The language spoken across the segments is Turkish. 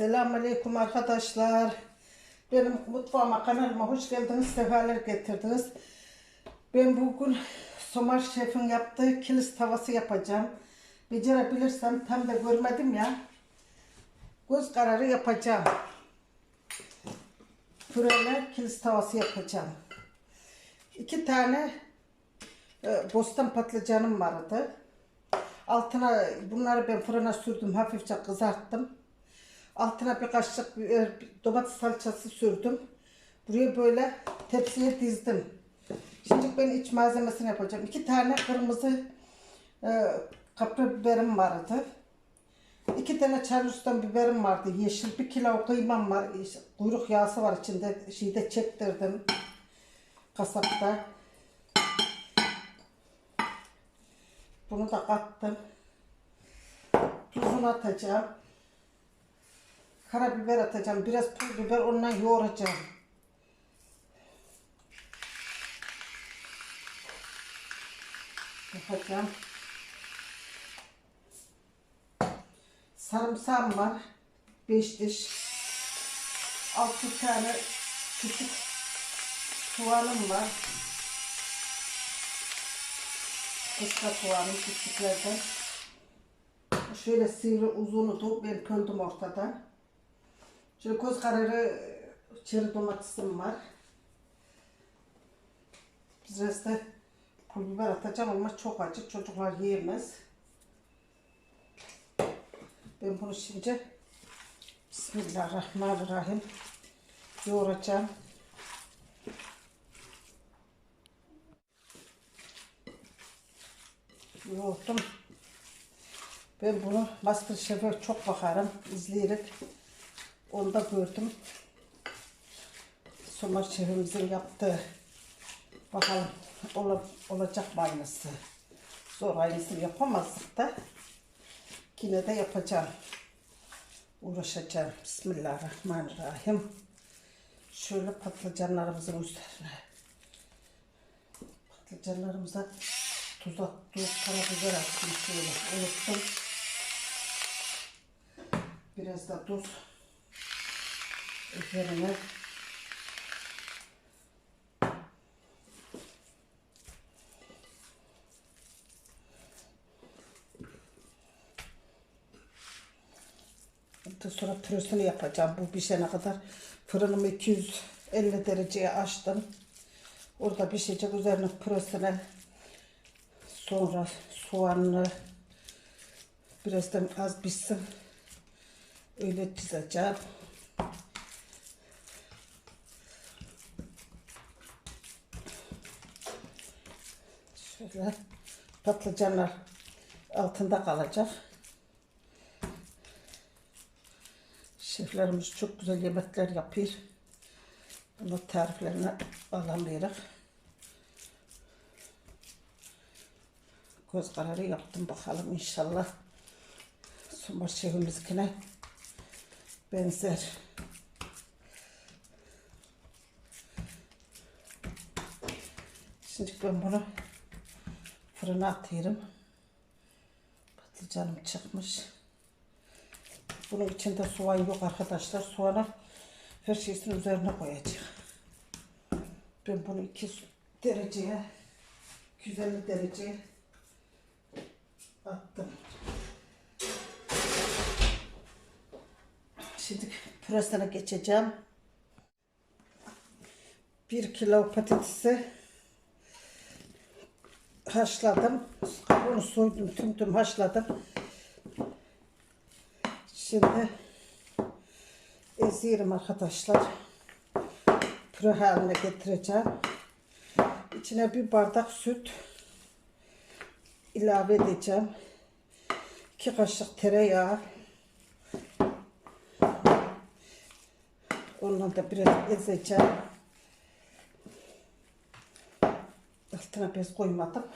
Selamünaleyküm arkadaşlar. Benim mutfağıma kanalıma hoş geldiniz, sefalar getirdiniz. Ben bugün Somar Şef'in yaptığı kilis tavası yapacağım. Becerebilirsem tam da görmedim ya. Göz kararı yapacağım. Püreyle kilis tavası yapacağım. İki tane e, bostan patlıcanım vardı. Altına bunları ben fırına sürdüm, hafifçe kızarttım. Altına bir kaşık biber, domates salçası sürdüm. Buraya böyle tepsiye dizdim. Şimdi ben iç malzemesini yapacağım. İki tane kırmızı e, kapya biberim vardı. İki tane charleston biberim vardı. Yeşil bir kilo kıymam var. Kuyruk yağısı var içinde. Şeyde çektirdim. Kasapta. Bunu da kattım. Tuzunu atacağım. Karabiber atacağım. Biraz pul biber ondan yoğuracağım. Yapacağım. Sarımsağım var. 5 diş. 6 tane küçük soğanım var. Kıska soğanı küçüklerden. Şöyle sivri uzunu ben köldüm ortadan. Şöyle koz kararı çeri domatesim var. Biraz da pul biber atacağım ama çok acı. Çocuklar yiyemez. Ben bunu şimdi Bismillahirrahmanirrahim yoğuracağım. Yoğurdum. Ben bunu Masterchef'e çok bakarım, izleyerek onu da gördüm. Somar şefimizin yaptığı bakalım ol, olacak mı aynısı. Zor aynısını yapamazdık da yine de yapacağım. Uğraşacağım. Bismillahirrahmanirrahim. Şöyle patlıcanlarımızın üzerine. Patlıcanlarımıza tuz at, tuz, karabiber attım şöyle. Unuttum. Biraz da tuz üzerine sonra pürüzünü yapacağım. Bu pişene kadar fırınımı 250 dereceye açtım. Orada pişecek üzerine pürüzüne sonra soğanını birazdan az pişsin. Öyle çizeceğim. Şöyle patlıcanlar altında kalacak. Şeflerimiz çok güzel yemekler yapıyor. Ama tariflerini alamıyoruz. Göz kararı yaptım bakalım inşallah. Sumar şefimizdekine benzer. Şimdi ben bunu fırına atıyorum. Patlıcanım çıkmış. Bunun içinde soğan yok arkadaşlar. Soğanı her şeysin üzerine koyacağım. Ben bunu 200 dereceye 250 dereceye attım. Şimdi pürasına geçeceğim. 1 kilo patatesi haşladım. Kabuğunu soydum, tüm tüm haşladım. Şimdi eziyorum arkadaşlar. Püre haline getireceğim. İçine bir bardak süt ilave edeceğim. 2 kaşık tereyağı. Ondan da biraz ezeceğim. Altına bez koymadım.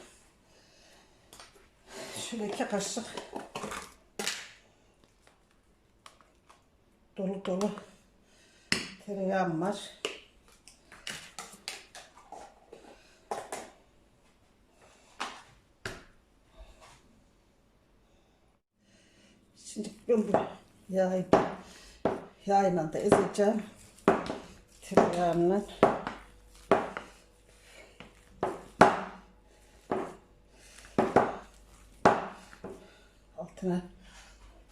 Şöyle iki kaşık dolu dolu tereyağım var. Şimdi ben bu yağı Yağıyla da ezeceğim. Tereyağıyla. Altına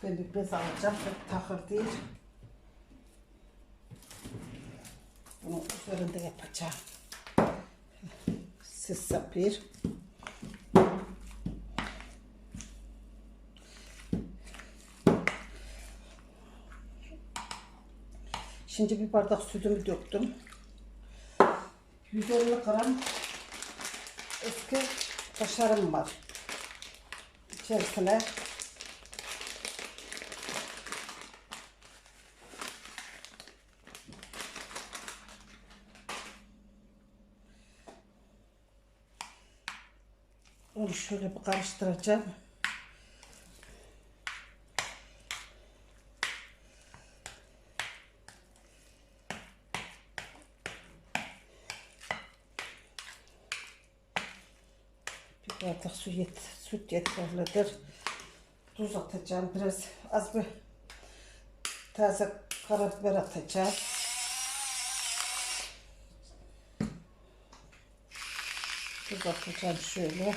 ben bir bez alacağım. Çok takır değil. Bunu üzerinde yapacağım. Siz bir. Şimdi bir bardak sütümü döktüm. 150 gram eski kaşarım var. İçerisine onu şöyle bir karıştıracağım. Bir bardak su yet, süt yeterlidir. Tuz atacağım. Biraz az bir taze karabiber atacağım. Tuz atacağım şöyle.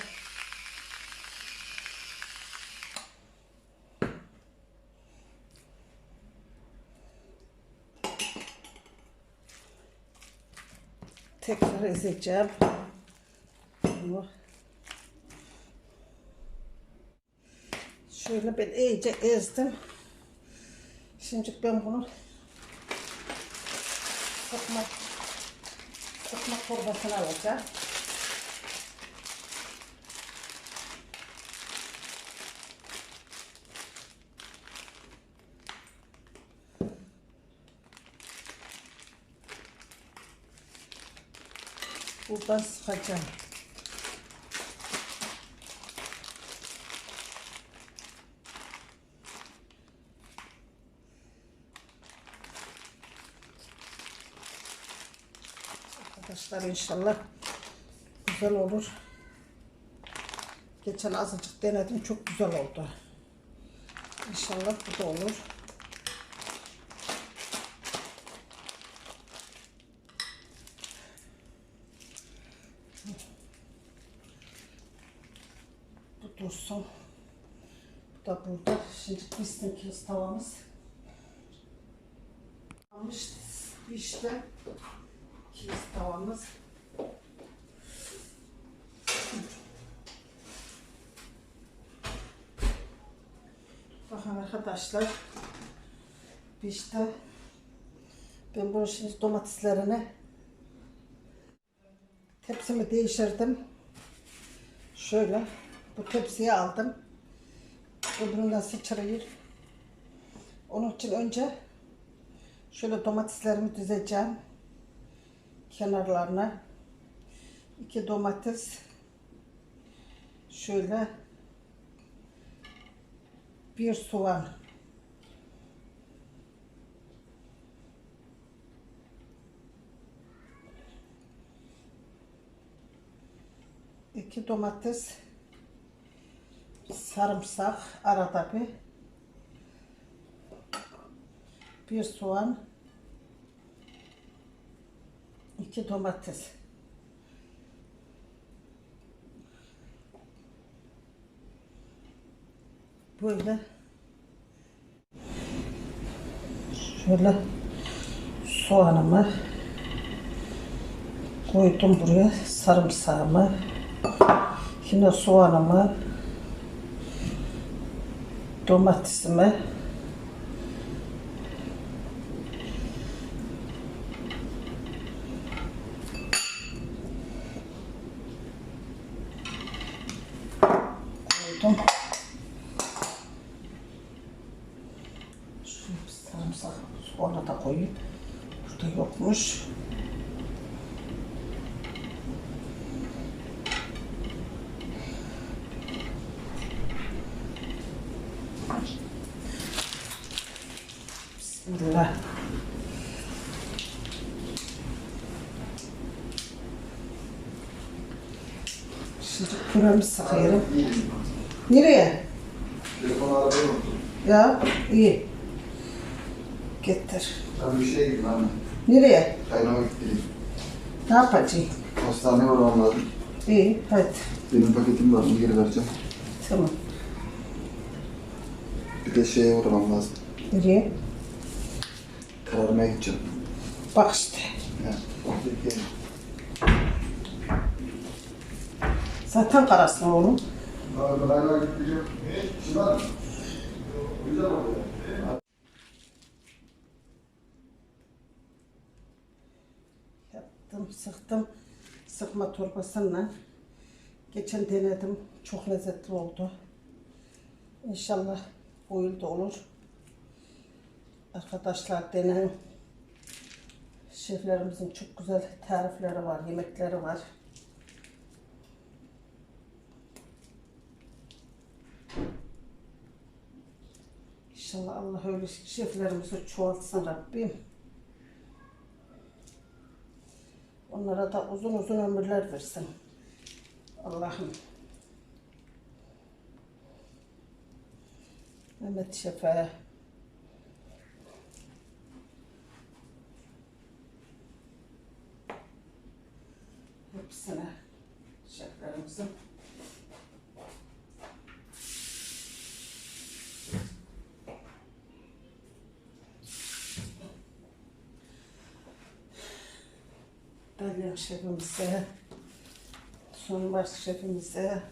Tekrar ezeceğim. Bunu Şöyle ben iyice ezdim. Şimdi ben bunu sıkma sıkma torbasına alacağım. Buradan sıkacağım. Arkadaşlar inşallah güzel olur. Geçen azıcık denedim çok güzel oldu. İnşallah bu da olur. Bu dursun. Bu da burada. Şimdi pistin kilis tavamız. Almış işte kilis tavamız. Bakın arkadaşlar. İşte ben bunu şimdi domateslerini tepsimi değiştirdim. Şöyle bu tepsiye aldım. Öbüründen sıçrayır. Onun için önce şöyle domateslerimi dizeceğim kenarlarına iki domates şöyle bir soğan iki domates sarımsak arada bir bir soğan. İki domates. Böyle. Şöyle soğanımı koydum buraya sarımsağımı. Yine soğanımı domatesimi koydum. Şöyle bir sarımsak ona da koyayım. Burada yokmuş. Bismillah. Şimdi püremi sıkıyorum. Nereye? Telefonu arabaya unuttum. Ya iyi. Getir. Abi bir şey gibi lan. Nereye? Kaynama gittireyim. Ne yapacağım? Hastaneye uğramam lazım. İyi, hadi. Benim paketim var, onu geri vereceğim. Tamam. Bir de şeye uğramam lazım. Nereye? Kararmaya gideceğim. Bak işte. Oradaki Zaten karasın oğlum. Yaptım, sıktım. Sıkma torbasıyla. Geçen denedim. Çok lezzetli oldu. İnşallah bu yıl da olur. Arkadaşlar deneyin. Şeflerimizin çok güzel tarifleri var, yemekleri var. İnşallah Allah öyle şeflerimizi çoğaltsın Rabbim. Onlara da uzun uzun ömürler versin. Allah'ım. Mehmet Şef'e. Hepsine şeflerimizin. Dalyan şefimize, Sunbaş şefimize,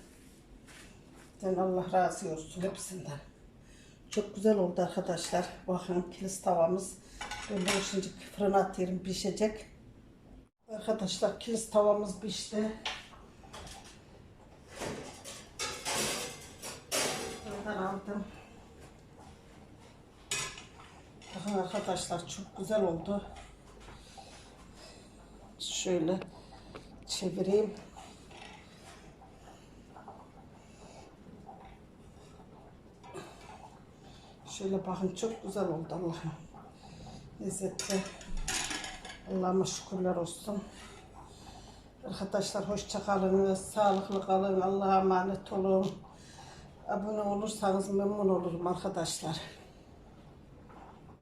sen Allah razı olsun hepsinden. Çok güzel oldu arkadaşlar. Bakın kilis tavamız. Bunu şimdi fırına atıyorum pişecek. Arkadaşlar kilis tavamız pişti. Buradan aldım. Bakın arkadaşlar çok güzel oldu. Şöyle çevireyim. Şöyle bakın çok güzel oldu Allah'ım. Lezzetli. Allah'ıma şükürler olsun. Arkadaşlar hoşça kalın, sağlıklı kalın, Allah'a emanet olun. Abone olursanız memnun olurum arkadaşlar.